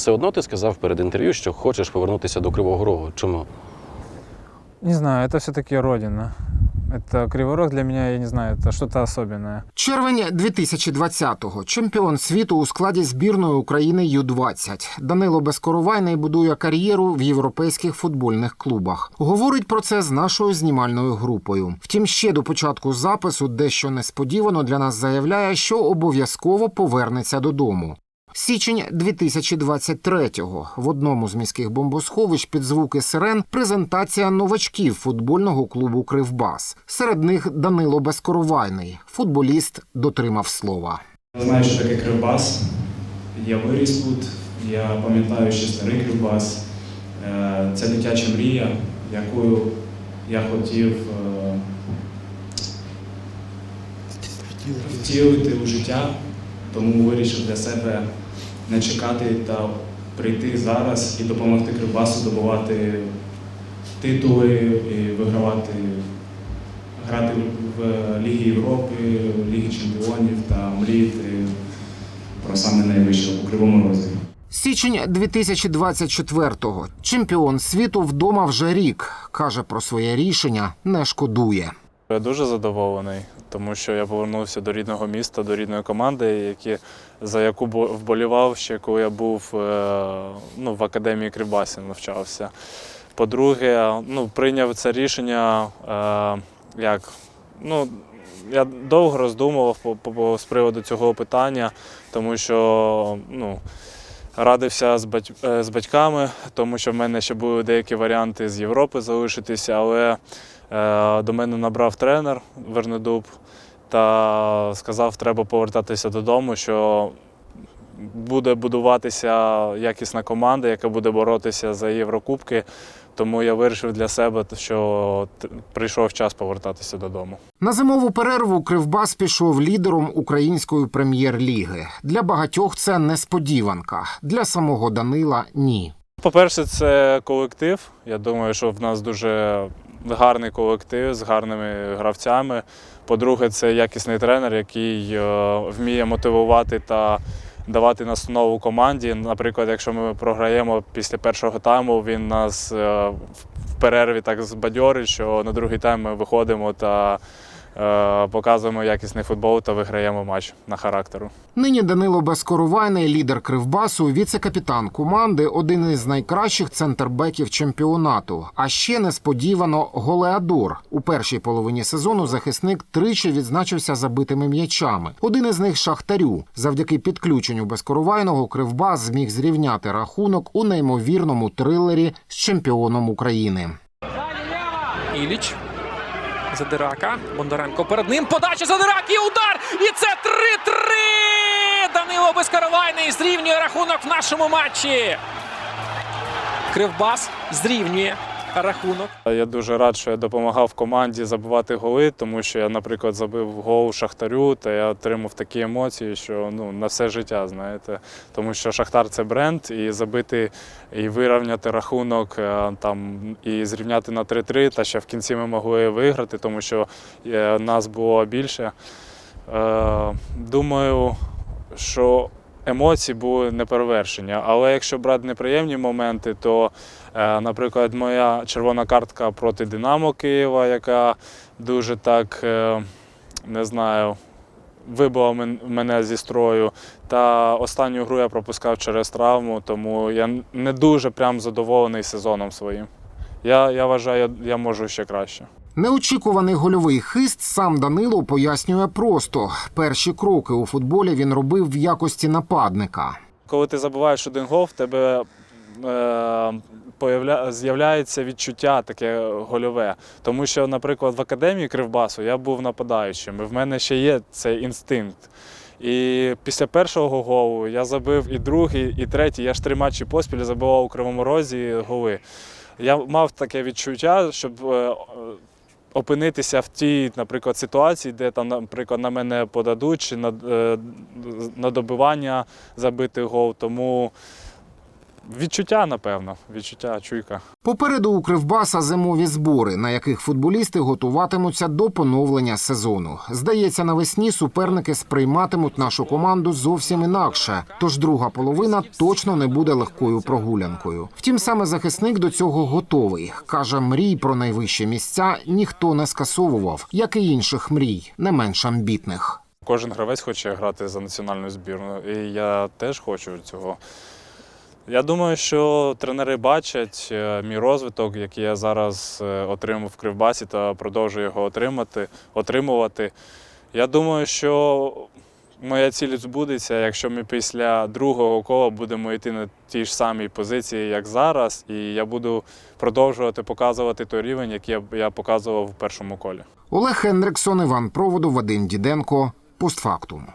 Все одно ти сказав перед інтерв'ю, що хочеш повернутися до Кривого Рогу. Чому? Не знаю, это все-таки родина. Это Кривой Рог для меня, я не знаю, это что-то особенное. Червень 2020-го. Чемпіон світу у складі збірної України Ю-20. Данило Безкоровайний будує кар'єру в європейських футбольних клубах. Говорить про це з нашою знімальною групою. Втім, ще до початку запису дещо несподівано для нас заявляє, що обов'язково повернеться додому. Січень 2023-го. В одному з міських бомбосховищ під звуки сирен презентація новачків футбольного клубу Кривбас. Серед них Данило Безкоровайний. Футболіст дотримав слова. Знаю, що таке Кривбас. Я виріс тут, я пам'ятаю ще старий Кривбас. Е, Це дитяча мрія, яку я хотів е, втілити у життя, тому вирішив для себе не чекати та прийти зараз і допомогти Кривбасу добувати титули і вигравати, грати в Лігі Європи, в Лігі Чемпіонів та мріяти про саме найвище у Кривому Розі. Січень 2024-го. Чемпіон світу вдома вже рік. Каже про своє рішення, не шкодує. Я дуже задоволений, тому що я повернувся до рідного міста, до рідної команди, які, за яку вболівав ще коли я був е, ну, в академії Кривбасів навчався. По-друге, ну, прийняв це рішення е, як. Ну, я довго роздумував з приводу цього питання, тому що ну, радився з, бать, е, з батьками, тому що в мене ще були деякі варіанти з Європи залишитися, але Е, До мене набрав тренер Вернедуб та сказав, треба повертатися додому, що буде будуватися якісна команда, яка буде боротися за Єврокубки. Тому я вирішив для себе, що прийшов час повертатися додому. На зимову перерву Кривбас пішов лідером української прем'єр-ліги. Для багатьох це несподіванка. Для самого Данила ні. По-перше, це колектив. Я думаю, що в нас дуже гарний колектив з гарними гравцями. По-друге, це якісний тренер, який е, вміє мотивувати та давати настанову команді. Наприклад, якщо ми програємо після першого тайму, він нас е, в перерві так збадьорить, що на другий тайм ми виходимо та показуємо якісний футбол та виграємо матч на характеру. Нині Данило Безкоровайний, лідер Кривбасу, віце-капітан команди, один із найкращих центрбеків чемпіонату. А ще несподівано голеадор. У першій половині сезону захисник тричі відзначився забитими м'ячами. Один із них шахтарю. Завдяки підключенню Безкоровайного Кривбас зміг зрівняти рахунок у неймовірному трилері з чемпіоном України. Іліч. Задирака. Бондаренко перед ним. Подача Задираки. Удар. І це 3-3. Данило Безкаровайний зрівнює рахунок в нашому матчі. Кривбас зрівнює рахунок. Я дуже рад, що я допомагав команді забивати голи, тому що я, наприклад, забив гол Шахтарю, та я отримав такі емоції, що ну на все життя, знаєте. Тому що Шахтар це бренд, і забити і вирівняти рахунок е, там і зрівняти на 3-3, та ще в кінці ми могли виграти, тому що е, нас було більше. Е, Думаю, що емоції були неперевершені. Але якщо брати неприємні моменти, то, е, наприклад, моя червона картка проти Динамо Києва, яка дуже так, е, не знаю, вибила мене зі строю. Та останню гру я пропускав через травму, тому я не дуже прям задоволений сезоном своїм. Я, я вважаю, я, я можу ще краще. Неочікуваний гольовий хист сам Данило пояснює просто. Перші кроки у футболі він робив в якості нападника. коли ти забуваєш один гол, в тебе е, з'являється відчуття таке гольове. Тому що, наприклад, в академії Кривбасу я був нападаючим, і в мене ще є цей інстинкт. І після першого голу я забив і другий, і третій. Я ж три матчі поспіль забивав у Кривому Розі голи. Я мав таке відчуття, щоб е, опинитися в тій, наприклад, ситуації, де там, наприклад, на мене подадуть, чи на, е, на добивання забити гол. Тому Відчуття, напевно, відчуття, чуйка. Попереду у Кривбаса зимові збори, на яких футболісти готуватимуться до поновлення сезону. Здається, навесні суперники сприйматимуть нашу команду зовсім інакше. Тож друга половина точно не буде легкою прогулянкою. Втім, саме захисник до цього готовий. каже, мрій про найвищі місця ніхто не скасовував, як і інших мрій, не менш амбітних. Кожен гравець хоче грати за національну збірну, і я теж хочу цього. Я думаю, що тренери бачать е, мій розвиток, який я зараз е, отримав в Кривбасі та продовжую його отримати, отримувати. Я думаю, що моя ціль збудеться, якщо ми після другого кола будемо йти на тій ж самій позиції, як зараз, і я буду продовжувати показувати той рівень, який я показував в першому колі. Олег Хендриксон, Іван Проводов, Вадим Діденко. Постфактум.